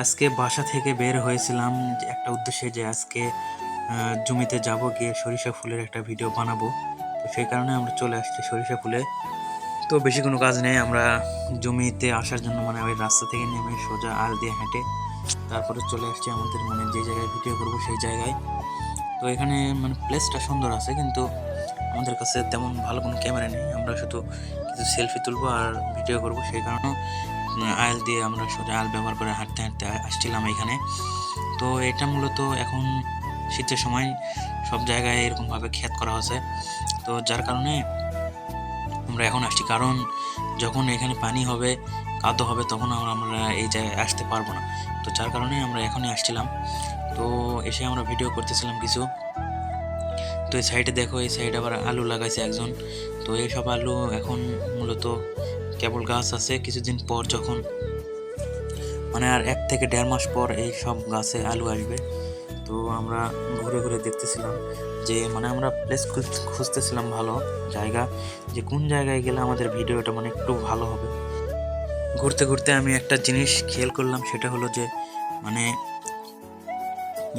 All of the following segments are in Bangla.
আজকে বাসা থেকে বের হয়েছিলাম একটা উদ্দেশ্যে যে আজকে জমিতে যাব, গিয়ে সরিষা ফুলের একটা ভিডিও বানাবো। তো সেই কারণে আমরা চলে আসছি সরিষা ফুলে। তো বেশি কোনো কাজ নেই, আমরা জমিতে আসার জন্য মানে ওই রাস্তা থেকে নেমে সোজা আল দিয়ে হেঁটে তারপরে চলে আসছি আমাদের মানে যে জায়গায় ভিডিও করব সেই জায়গায়। তো এখানে মানে প্লেসটা সুন্দর আছে, কিন্তু আমাদের কাছে তেমন ভালো কোনো ক্যামেরা নেই। আমরা শুধু কিছু সেলফি তুলবো আর ভিডিও করব, সেই কারণে আয়াল দিয়ে আমরা সোজা আল ব্যবহার করে হাঁটতে হাঁটতে আসছিলাম এখানে। তো এটা মূলত এখন শীতের সময় সব জায়গায় এরকমভাবে ক্ষেত করা হয়েছে। তো যার কারণে আমরা এখন আসছি। কারণ যখন এখানে পানি হবে, কাদো হবে, তখন আমরা আমরা এই জায়গায় আসতে পারব না। তো যার কারণে আমরা এখনই আসছিলাম। তো এসে আমরা ভিডিও করতেছিলাম কিছু। তো এই সাইডে দেখো, এই সাইডে আবার আলু লাগাইছে একজন। তো এইসব আলু এখন মূলত কেবল গাছ আছে কিছুদিন পর যখন মানে আর এক থেকে দেড় মাস পর এই সব গাছে আলু আসবে। তো আমরা ঘুরে ঘুরে দেখতেছিলাম যে মানে আমরা প্লেস খুঁজতেছিলাম ভালো জায়গা, যে কোন জায়গায় গেলে আমাদের ভিডিওটা মানে একটু ভালো হবে। ঘুরতে ঘুরতে আমি একটা জিনিস খেয়াল করলাম, সেটা হলো যে মানে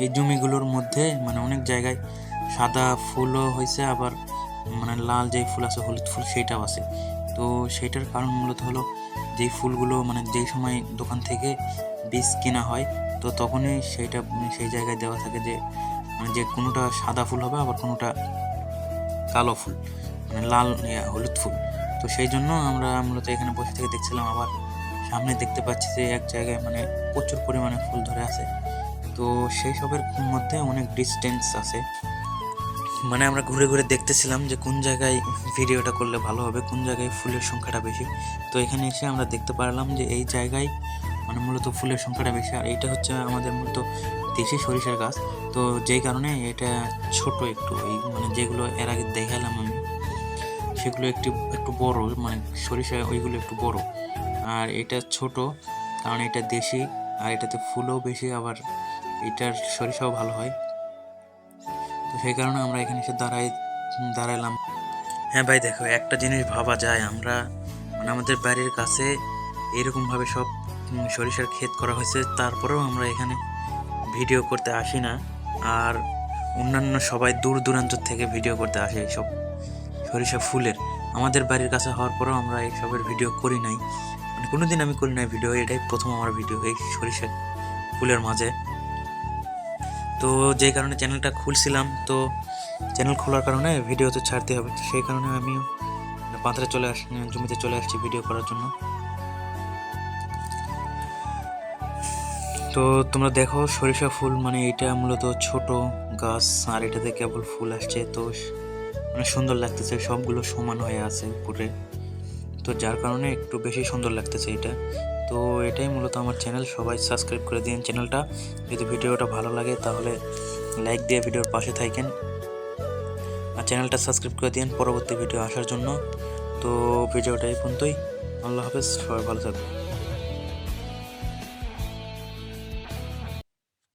এই জমিগুলোর মধ্যে মানে অনেক জায়গায় সাদা ফুলও হয়েছে, আবার মানে লাল যেই ফুল আছে, হলুদ ফুল, সেইটাও আছে। তো সেইটার কারণ মূলত হলো যেই ফুলগুলো মানে যেই সময় দোকান থেকে বীজ কেনা হয়, তো তখনই সেইটা, সেই জায়গায় দেওয়া থাকে যে মানে যে কোনোটা সাদা ফুল হবে, আবার কোনোটা কালো ফুল মানে লাল হলুদ ফুল। তো সেই জন্য আমরা মূলত এখানে বসে থেকে দেখছিলাম, আবার সামনে দেখতে পাচ্ছি যে এক জায়গায় মানে প্রচুর পরিমাণে ফুল ধরে আছে। তো সেই সবের মধ্যে অনেক ডিস্টেন্স আছে। মানে আমরা ঘুরে ঘুরে দেখতেছিলাম যে কোন জায়গায় ভিডিওটা করলে ভালো হবে, কোন জায়গায় ফুলের সংখ্যাটা বেশি। তো এখানে এসে আমরা দেখতে পারলাম যে এই জায়গায় মানে মূলত ফুলের সংখ্যাটা বেশি, আর এইটা হচ্ছে আমাদের মূলত দেশি সরিষার গাছ। তো যেই কারণে এটা ছোট একটু, এই মানে যেগুলো এর আগে দেখালাম আমি, সেগুলো একটু একটু বড় মানে সরিষা ওইগুলো একটু বড়। আর এটা ছোট, কারণ এটা দেশি, আর এটাতে ফুলও বেশি, আবার এটার সরিষাও ভালো হয়। তো সেই কারণে আমরা এখানে এসে দাঁড়াই দাঁড়ালাম হ্যাঁ ভাই, দেখো, একটা জিনিস ভাবা যায়। আমরা মানে আমাদের বাড়ির কাছে এরকমভাবে সব সরিষার ক্ষেত করা হয়েছে। তারপরেও আমরা এখানে ভিডিও করতে আসি না। আর অন্যান্য সবাই দূর দূরান্ত থেকে ভিডিও করতে আসে এইসব সরিষা ফুলের। আমাদের বাড়ির কাছে হওয়ার পরেও আমরা এইসবের ভিডিও করি নাই। মানে কোনোদিন আমি করি নাই ভিডিও, এটাই প্রথম আমার ভিডিও এই সরিষা ফুলের মাঝে। তো যেই কারণে চ্যানেলটা খুলছিলাম, তো চ্যানেল খোলার কারণে ভিডিও তো ছাড়তে হবে। সেই কারণে আমি পাত্রে চলে আস, জমিতে চলে আসছি ভিডিও করার জন্য। তো তোমরা দেখো সরিষা ফুল মানে এটা মূলত ছোট গাছ, আর এটাতে কেবল ফুল আসছে। তো মানে সুন্দর লাগতেছে, সবগুলো সমান হয়ে আছে উপরে। তো যার কারণে একটু বেশি সুন্দর লাগতেছে এটা। তো এটাই মূলত আমার চ্যানেল সবাই সাবস্ক্রাইব করে দিন চ্যানেলটা যদি ভিডিওটা ভালো লাগে তাহলে লাইক দিয়ে ভিডিওর পাশে থাকেন। আর চ্যানেলটা সাবস্ক্রাইব করে দিন পরবর্তী ভিডিও আসার জন্য। তো ভিডিওটা এই পর্যন্তই। আল্লাহ হাফেজ, সবাই ভালো থাকবে